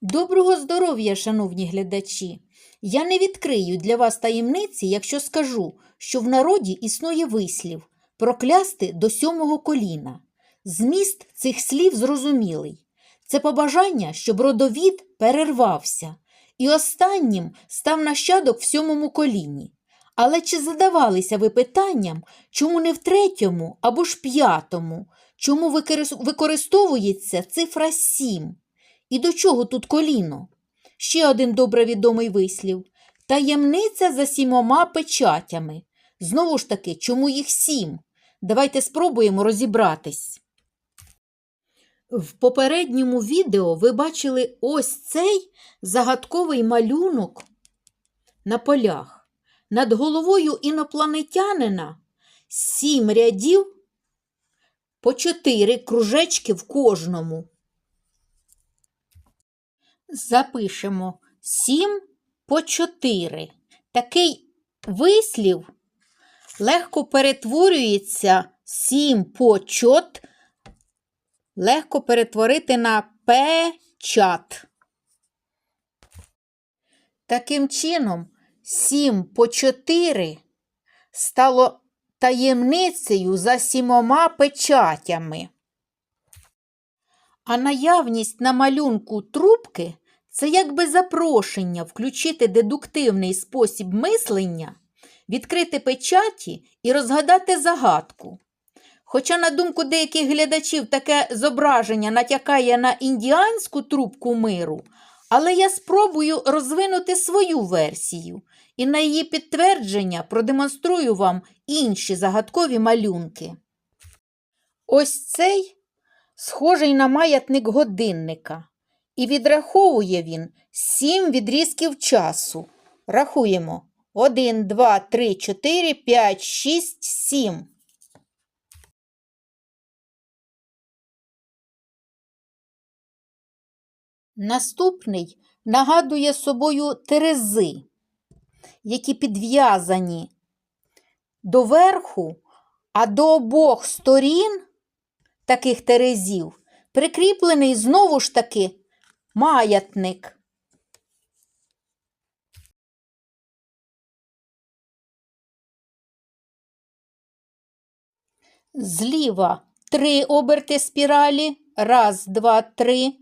Доброго здоров'я, шановні глядачі! Я не відкрию для вас таємниці, якщо скажу, що в народі існує вислів проклясти до сьомого коліна. Зміст цих слів зрозумілий. Це побажання, щоб родовід перервався, і останнім став нащадок в сьомому коліні. Але чи задавалися ви питанням, чому не в третьому або ж п'ятому, чому використовується цифра сім? І до чого тут коліно? Ще один добре відомий вислів. Таємниця за сімома печатями. Знову ж таки, чому їх сім? Давайте спробуємо розібратись. В попередньому відео ви бачили ось цей загадковий малюнок на полях. Над головою інопланетянина сім рядів по чотири кружечки в кожному. Запишемо 7 по 4. Такий вислів легко перетворюється 7 по чот, легко перетворити на печат. Таким чином, 7 по 4 стало таємницею за сімома печатями. А наявність на малюнку трубки це якби запрошення включити дедуктивний спосіб мислення, відкрити печаті і розгадати загадку. Хоча, на думку деяких глядачів, таке зображення натякає на індіанську трубку миру, але я спробую розвинути свою версію і на її підтвердження продемонструю вам інші загадкові малюнки. Ось цей схожий на маятник годинника, і відраховує він сім відрізків часу. Рахуємо 1, 2, 3, 4, 5, 6, 7. Наступний нагадує собою терези, які підв'язані до верху, а до обох сторін таких терезів прикріплений знову ж таки маятник. Зліва три оберти спіралі. Раз, два, три.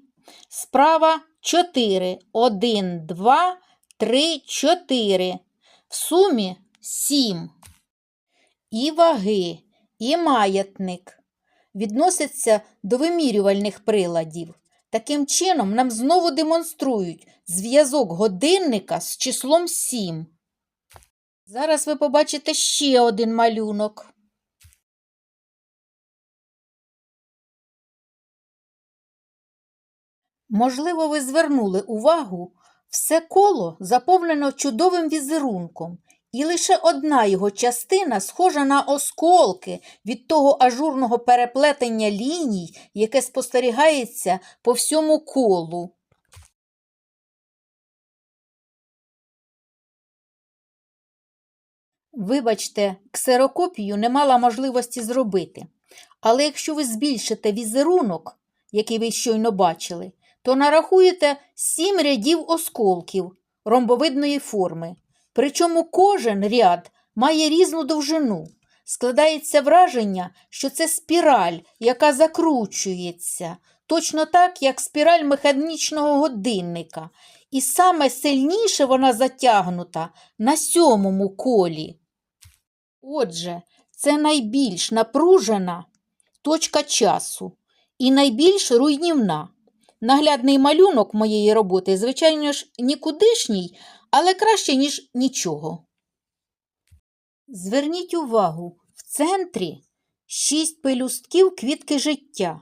Справа чотири. Один, два, три, чотири. В сумі сім. І ваги, і маятник відносяться до вимірювальних приладів. Таким чином, нам знову демонструють зв'язок годинника з числом 7. Зараз ви побачите ще один малюнок. Можливо, ви звернули увагу, все коло заповнено чудовим візерунком, і лише одна його частина схожа на осколки від того ажурного переплетення ліній, яке спостерігається по всьому колу. Вибачте, ксерокопію не мала можливості зробити. Але якщо ви збільшите візерунок, який ви щойно бачили, то нарахуєте сім рядів осколків ромбовидної форми. Причому кожен ряд має різну довжину. Складається враження, що це спіраль, яка закручується, точно так, як спіраль механічного годинника. І саме сильніше вона затягнута на сьомому колі. Отже, це найбільш напружена точка часу і найбільш руйнівна. Наглядний малюнок моєї роботи, звичайно ж, нікудишній, але краще, ніж нічого. Зверніть увагу, в центрі шість пелюстків квітки життя.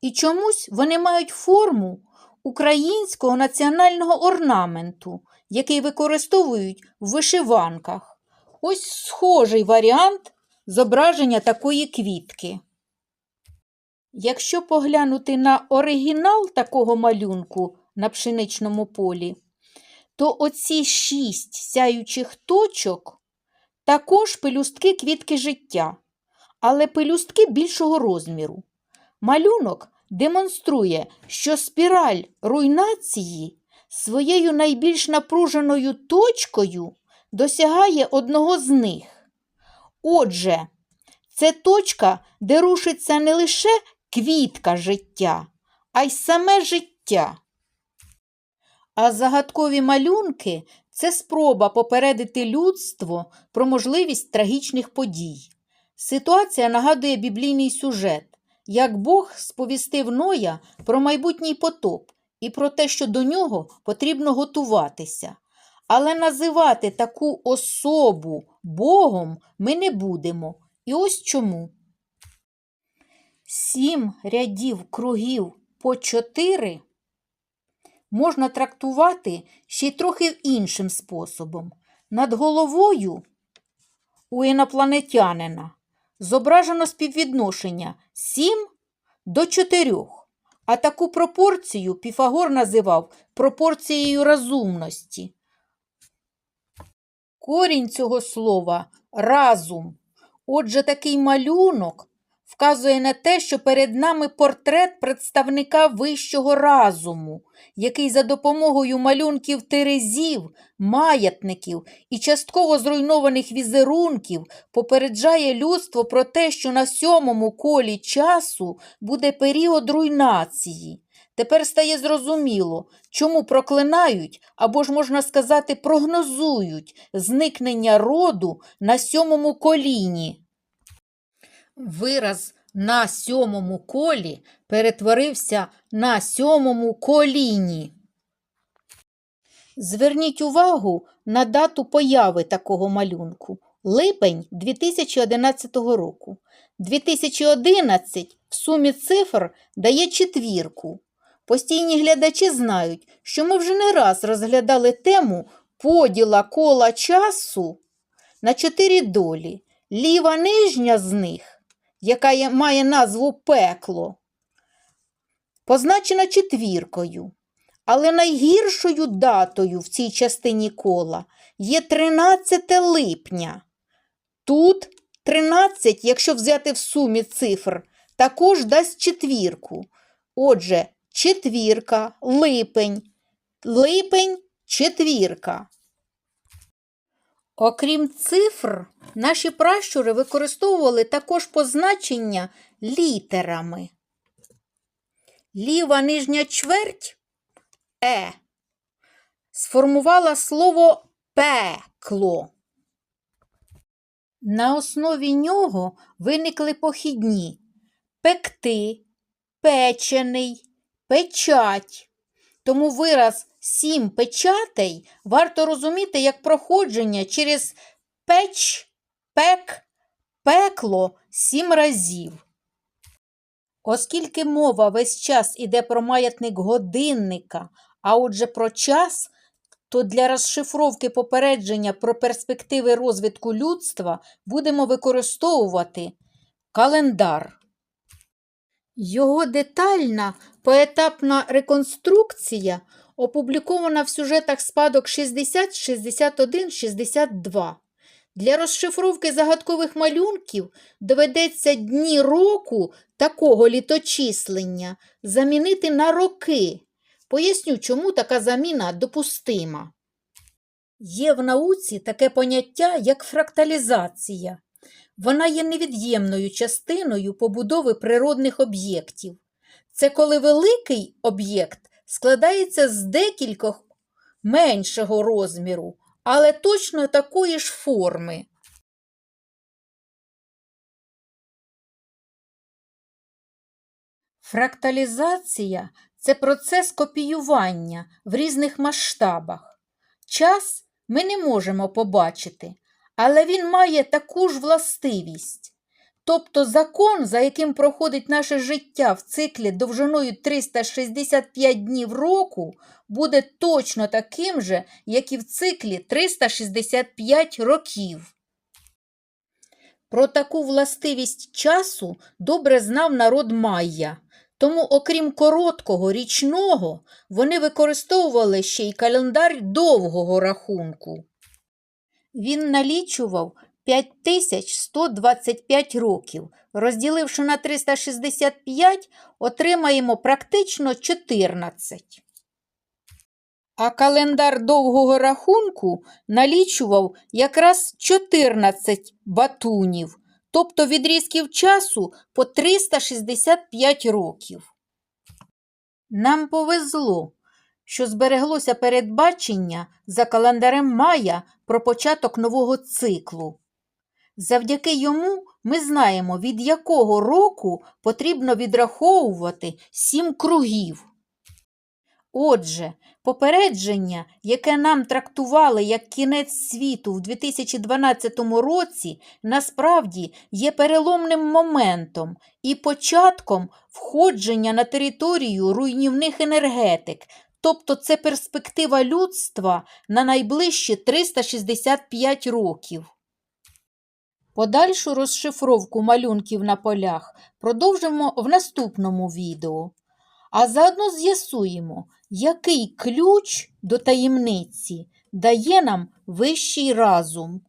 І чомусь вони мають форму українського національного орнаменту, який використовують в вишиванках. Ось схожий варіант зображення такої квітки. Якщо поглянути на оригінал такого малюнку на пшеничному полі, то оці шість сяючих точок також пелюстки квітки життя, але пелюстки більшого розміру. Малюнок демонструє, що спіраль руйнації своєю найбільш напруженою точкою досягає одного з них. Отже, це точка, де рушиться не лише квітка життя, а й саме життя. А загадкові малюнки це спроба попередити людство про можливість трагічних подій. Ситуація нагадує біблійний сюжет, як Бог сповістив Ноя про майбутній потоп і про те, що до нього потрібно готуватися. Але називати таку особу Богом ми не будемо. І ось чому. Сім рядів кругів по чотири можна трактувати ще й трохи іншим способом. Над головою у інопланетянина зображено співвідношення 7 до 4, а таку пропорцію Піфагор називав пропорцією розумності. Корінь цього слова разум. Отже, такий малюнок вказує на те, що перед нами портрет представника вищого разуму, який за допомогою малюнків терезів, маятників і частково зруйнованих візерунків попереджає людство про те, що на сьомому колі часу буде період руйнації. Тепер стає зрозуміло, чому проклинають, або ж, можна сказати, прогнозують зникнення роду на сьомому коліні. Вираз на сьомому колі перетворився на сьомому коліні. Зверніть увагу на дату появи такого малюнку липень 2011 року. 2011 в сумі цифр дає четвірку. Постійні глядачі знають, що ми вже не раз розглядали тему поділа кола часу на чотири долі. Ліва нижня з них яка має назву пекло, позначена четвіркою. Але найгіршою датою в цій частині кола є 13 липня. Тут 13, якщо взяти в сумі цифр, також дасть четвірку. Отже, четвірка, липень, липень, четвірка. Окрім цифр, наші пращури використовували також позначення літерами. Ліва нижня чверть е сформувала слово пекло. На основі нього виникли похідні пекти, печений, печать. Тому вираз сім печатей варто розуміти як проходження через печ, пек, пекло сім разів. Оскільки мова весь час іде про маятник годинника, а отже про час, то для розшифровки попередження про перспективи розвитку людства будемо використовувати календар. Його детальна поетапна реконструкція опублікована в сюжетах спадок 60, 61, 62. Для розшифровки загадкових малюнків доведеться дні року такого літочислення замінити на роки. Поясню, чому така заміна допустима. Є в науці таке поняття, як фракталізація. Вона є невід'ємною частиною побудови природних об'єктів. Це коли великий об'єкт складається з декількох меншого розміру, але точно такої ж форми. Фракталізація це процес копіювання в різних масштабах. Час ми не можемо побачити, але він має таку ж властивість. Тобто закон, за яким проходить наше життя в циклі довжиною 365 днів року, буде точно таким же, як і в циклі 365 років. Про таку властивість часу добре знав народ Майя. Тому, окрім короткого річного, вони використовували ще й календар довгого рахунку. Він налічував 5125 років. Розділивши на 365, отримаємо практично 14. А календар довгого рахунку налічував якраз 14 батунів, тобто відрізків часу по 365 років. Нам повезло, що збереглося передбачення за календарем Майя про початок нового циклу. Завдяки йому ми знаємо, від якого року потрібно відраховувати сім кругів. Отже, попередження, яке нам трактували як кінець світу в 2012 році, насправді є переломним моментом і початком входження на територію руйнівних енергетик, тобто це перспектива людства на найближчі 365 років. Подальшу розшифровку малюнків на полях продовжимо в наступному відео. А заодно з'ясуємо, який ключ до таємниці дає нам вищий разум.